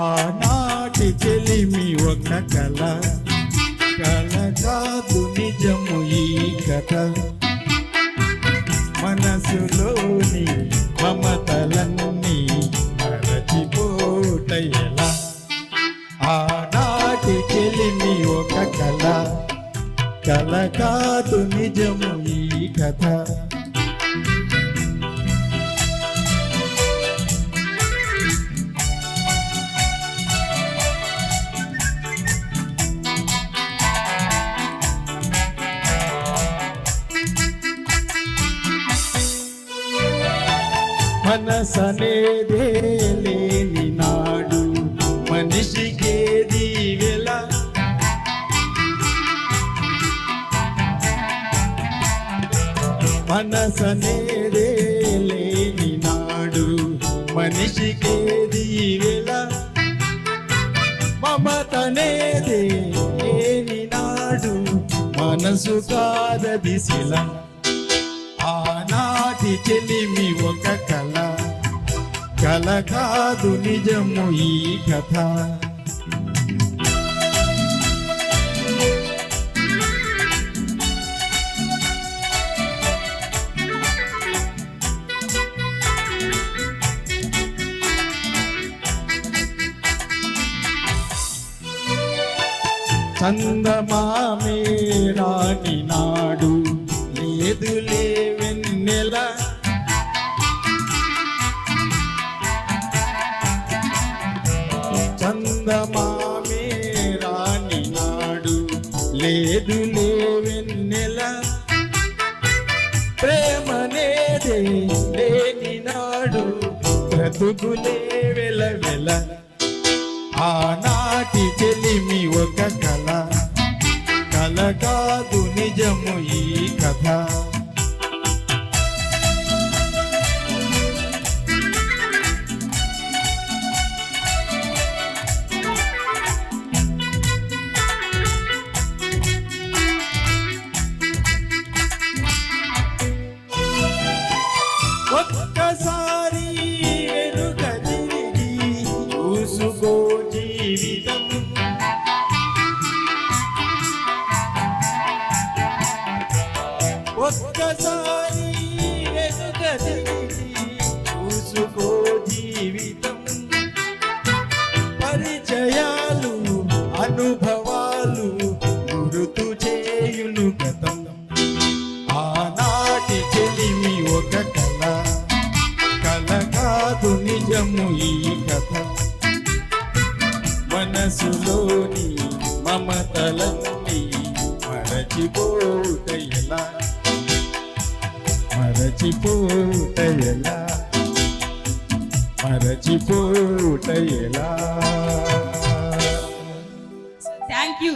ఆనాటి చెలిమి ఒక కళ కళ కాదు నిజము ఈ కథ. కల కాదు నిజము ఈ కథ. మనసనేదే లేని నాడు మనసనేదే లేని నాడు మనిషికేది వెల మమతనేదే లేని నాడు మనసు కాదది శిల. ఆనాటి చెలిమి ఒక కళ కళ కాదు నిజము ఈ కథ. చందమామే రాని నాడు లేదు లేవెన్నెల చందమామే రాని నాడు లేదు లేవెన్నెల ప్రేమనేదే లేని నాడు బ్రతుకులే వెల వెల. ఆనాటి చెలిమి ఒక కళ కళ కాదు నిజము ఈ కథ. పరిచయాలు అనుభవాలు గుర్తు చేయును గతం. ఆనాటి చెలిమి ఒక కళ కళ కాదు నిజము ఈ కథ. మనసులోని మమతలన్నీ మరచిపోట ఎలా? మరచిపోట ఎలా మరచిపోట ఎలా థ్యాంక్ యూ